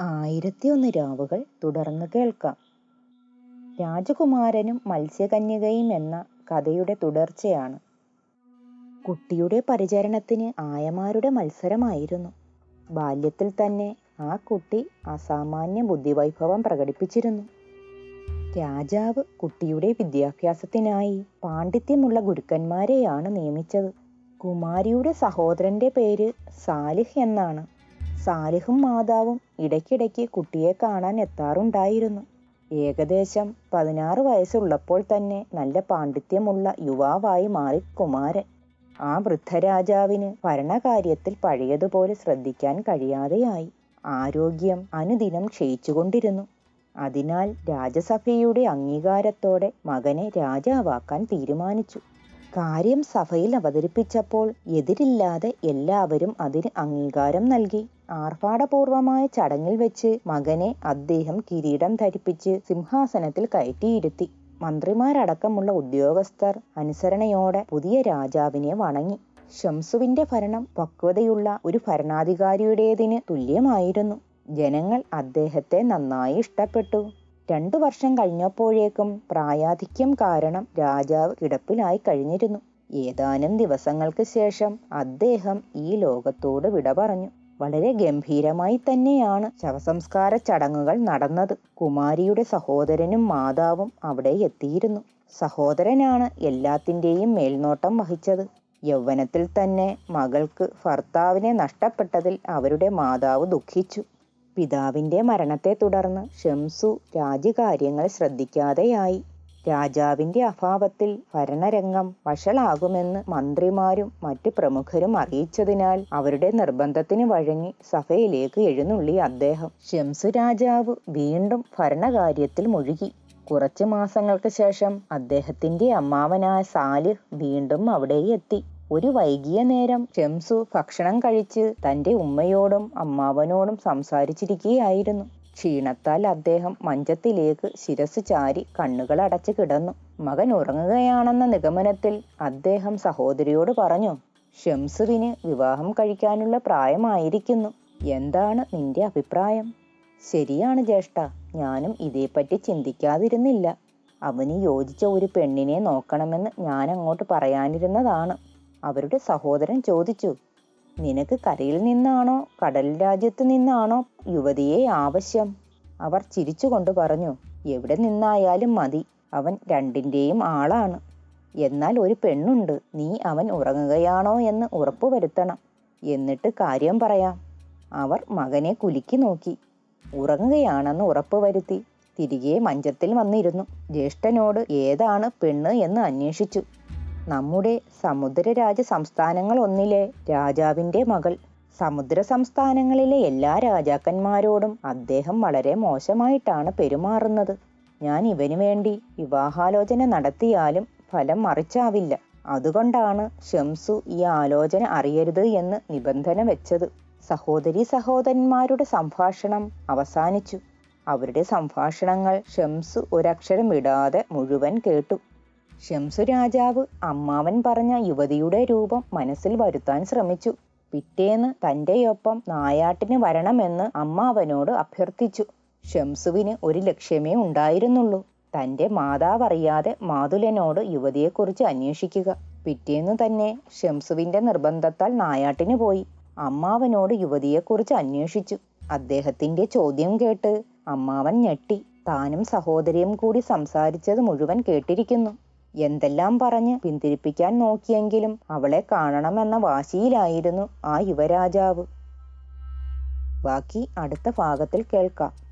ആയിരത്തിയൊന്ന് രാവുകൾ തുടർന്ന് കേൾക്കാം. രാജകുമാരനും മത്സ്യകന്യകയും എന്ന കഥയുടെ തുടർച്ചയാണ്. കുട്ടിയുടെ പരിചരണത്തിന് ആയമാരുടെ മത്സരമായിരുന്നു. ബാല്യത്തിൽ തന്നെ ആ കുട്ടി അസാമാന്യ ബുദ്ധിവൈഭവം പ്രകടിപ്പിച്ചിരുന്നു. രാജാവ് കുട്ടിയുടെ വിദ്യാഭ്യാസത്തിനായി പാണ്ഡിത്യമുള്ള ഗുരുക്കന്മാരെയാണ് നിയമിച്ചത്. കുമാരിയുടെ സഹോദരന്റെ പേര് സാലിഹ് എന്നാണ്. സാലിഹും മാതാവും ഇടയ്ക്കിടയ്ക്ക് കുട്ടിയെ കാണാൻ എത്താറുണ്ടായിരുന്നു. ഏകദേശം പതിനാറ് വയസ്സുള്ളപ്പോൾ തന്നെ നല്ല പാണ്ഡിത്യമുള്ള യുവാവായി മാറി കുമാരൻ. ആ വൃദ്ധരാജാവിന് ഭരണകാര്യത്തിൽ പഴയതുപോലെ ശ്രദ്ധിക്കാൻ കഴിയാതെയായി. ആരോഗ്യം അനുദിനം ക്ഷയിച്ചുകൊണ്ടിരുന്നു. അതിനാൽ രാജസഭയുടെ അംഗീകാരത്തോടെ മകനെ രാജാവാക്കാൻ തീരുമാനിച്ചു. കാര്യം സഭയിൽ അവതരിപ്പിച്ചപ്പോൾ എതിരില്ലാതെ എല്ലാവരും അതിന് അംഗീകാരം നൽകി. ആർഭാടപൂർവമായ ചടങ്ങിൽ വെച്ച് മകനെ അദ്ദേഹം കിരീടം ധരിപ്പിച്ച് സിംഹാസനത്തിൽ കയറ്റിയിരുത്തി. മന്ത്രിമാരടക്കമുള്ള ഉദ്യോഗസ്ഥർ അനുസരണയോടെ പുതിയ രാജാവിനെ വണങ്ങി. ഷംസുവിന്റെ ഭരണം പക്വതയുള്ള ഒരു ഭരണാധികാരിയുടേതിന് തുല്യമായിരുന്നു. ജനങ്ങൾ അദ്ദേഹത്തെ നന്നായി ഇഷ്ടപ്പെട്ടു. രണ്ടു വർഷം കഴിഞ്ഞപ്പോഴേക്കും പ്രായാധിക്യം കാരണം രാജാവ് കിടപ്പിലായി കഴിഞ്ഞിരുന്നു. ഏതാനും ദിവസങ്ങൾക്ക് ശേഷം അദ്ദേഹം ഈ ലോകത്തോട് വിട പറഞ്ഞു വളരെ ഗംഭീരമായി തന്നെയാണ് ശവസംസ്കാര ചടങ്ങുകൾ നടന്നത്. കുമാരിയുടെ സഹോദരനും മാതാവും അവിടെ എത്തിയിരുന്നു. സഹോദരനാണ് എല്ലാത്തിന്റെയും മേൽനോട്ടം വഹിച്ചത്. യൗവനത്തിൽ തന്നെ മകൾക്ക് ഭർത്താവിനെ നഷ്ടപ്പെട്ടതിൽ അവരുടെ മാതാവ് ദുഃഖിച്ചു. പിതാവിന്റെ മരണത്തെ തുടർന്ന് ഷംസു രാജ്യകാര്യങ്ങൾ ശ്രദ്ധിക്കാതെയായി. രാജാവിന്റെ അഭാവത്തിൽ ഭരണരംഗം വഷളാകുമെന്ന് മന്ത്രിമാരും മറ്റു പ്രമുഖരും അറിയിച്ചതിനാൽ അവരുടെ നിർബന്ധത്തിന് വഴങ്ങി സഭയിലേക്ക് എഴുന്നള്ളി അദ്ദേഹം. ഷംസു രാജാവ് വീണ്ടും ഭരണകാര്യത്തിൽ മുഴുകി. കുറച്ചു മാസങ്ങൾക്ക് ശേഷം അദ്ദേഹത്തിന്റെ അമ്മാവനായ സാലിഹ് വീണ്ടും അവിടെ എത്തി. ഒരു വൈകിയ നേരം ഷംസു ഭക്ഷണം കഴിച്ച് തന്റെ ഉമ്മയോടും അമ്മാവനോടും സംസാരിച്ചിരിക്കുകയായിരുന്നു. ക്ഷീണത്താൽ അദ്ദേഹം മഞ്ചത്തിലേക്ക് ശിരസ് ചാരി കണ്ണുകൾ അടച്ചു കിടന്നു. മകൻ ഉറങ്ങുകയാണെന്ന നിഗമനത്തിൽ അദ്ദേഹം സഹോദരിയോട് പറഞ്ഞു ഷംസുവിന് വിവാഹം കഴിക്കാനുള്ള പ്രായമായിരിക്കുന്നു. എന്താണ് നിന്റെ അഭിപ്രായം? ശരിയാണ് ജ്യേഷ്ഠ ഞാനും ഇതേപ്പറ്റി ചിന്തിക്കാതിരുന്നില്ല. അവന് യോജിച്ച ഒരു പെണ്ണിനെ നോക്കണമെന്ന് ഞാൻ അങ്ങോട്ട് പറയാനിരുന്നതാണ്. അവരുടെ സഹോദരൻ ചോദിച്ചു നിനക്ക് കരയിൽ നിന്നാണോ കടൽ രാജ്യത്ത് നിന്നാണോ യുവതിയെ ആവശ്യം? അവർ ചിരിച്ചുകൊണ്ട് പറഞ്ഞു എവിടെ നിന്നായാലും മതി. അവൻ രണ്ടിന്റെയും ആളാണ്. എന്നാൽ ഒരു പെണ്ണുണ്ട്. നീ അവൻ ഉറങ്ങുകയാണോ എന്ന് ഉറപ്പുവരുത്തണം എന്നിട്ട് കാര്യം പറയാം. അവർ മകനെ കുലുക്കി നോക്കി. ഉറങ്ങുകയാണെന്ന് ഉറപ്പുവരുത്തി തിരികെ മഞ്ചത്തിൽ വന്നിരുന്നു. ജ്യേഷ്ഠനോട് ഏതാണ് പെണ്ണ് എന്ന് അന്വേഷിച്ചു. നമ്മുടെ സമുദ്രരാജ സംസ്ഥാനങ്ങൾ ഒന്നിലെ രാജാവിന്റെ മകൾ. സമുദ്ര സംസ്ഥാനങ്ങളിലെ എല്ലാ രാജാക്കന്മാരോടും അദ്ദേഹം വളരെ മോശമായിട്ടാണ് പെരുമാറുന്നത്. ഞാൻ ഇവനു വേണ്ടി വിവാഹാലോചന നടത്തിയാലും ഫലം മറിച്ചാവില്ല. അതുകൊണ്ടാണ് ഷംസു ഈ ആലോചന അറിയരുത് എന്ന് നിബന്ധന വെച്ചത്. സഹോദരി സഹോദരന്മാരുടെ സംഭാഷണം അവസാനിച്ചു. അവരുടെ സംഭാഷണങ്ങൾ ഷംസു ഒരക്ഷരം വിടാതെ മുഴുവൻ കേട്ടു. ഷംസു രാജാവ് അമ്മാവൻ പറഞ്ഞ യുവതിയുടെ രൂപം മനസ്സിൽ വരുത്താൻ ശ്രമിച്ചു. പിറ്റേന്ന് തന്റെയൊപ്പം നായാട്ടിന് വരണമെന്ന് അമ്മാവനോട് അഭ്യർത്ഥിച്ചു. ഷംസുവിന് ഒരു ലക്ഷ്യമേ ഉണ്ടായിരുന്നുള്ളൂ. തന്റെ മാതാവറിയാതെ മാതുലനോട് യുവതിയെക്കുറിച്ച് അന്വേഷിക്കുക. പിറ്റേന്ന് തന്നെ ഷംസുവിന്റെ നിർബന്ധത്താൽ നായാട്ടിന് പോയി. അമ്മാവനോട് യുവതിയെക്കുറിച്ച് അന്വേഷിച്ചു. അദ്ദേഹത്തിന്റെ ചോദ്യം കേട്ട് അമ്മാവൻ ഞെട്ടി. താനും സഹോദരിയും കൂടി സംസാരിച്ചത് മുഴുവൻ കേട്ടിരിക്കുന്നു. എന്തെല്ലാം പറഞ്ഞ് പിന്തിരിപ്പിക്കാൻ നോക്കിയെങ്കിലും അവളെ കാണണമെന്ന വാശിയിലായിരുന്നു ആ യുവരാജാവ്. ബാക്കി അടുത്ത ഭാഗത്തിൽ കേൾക്കാം.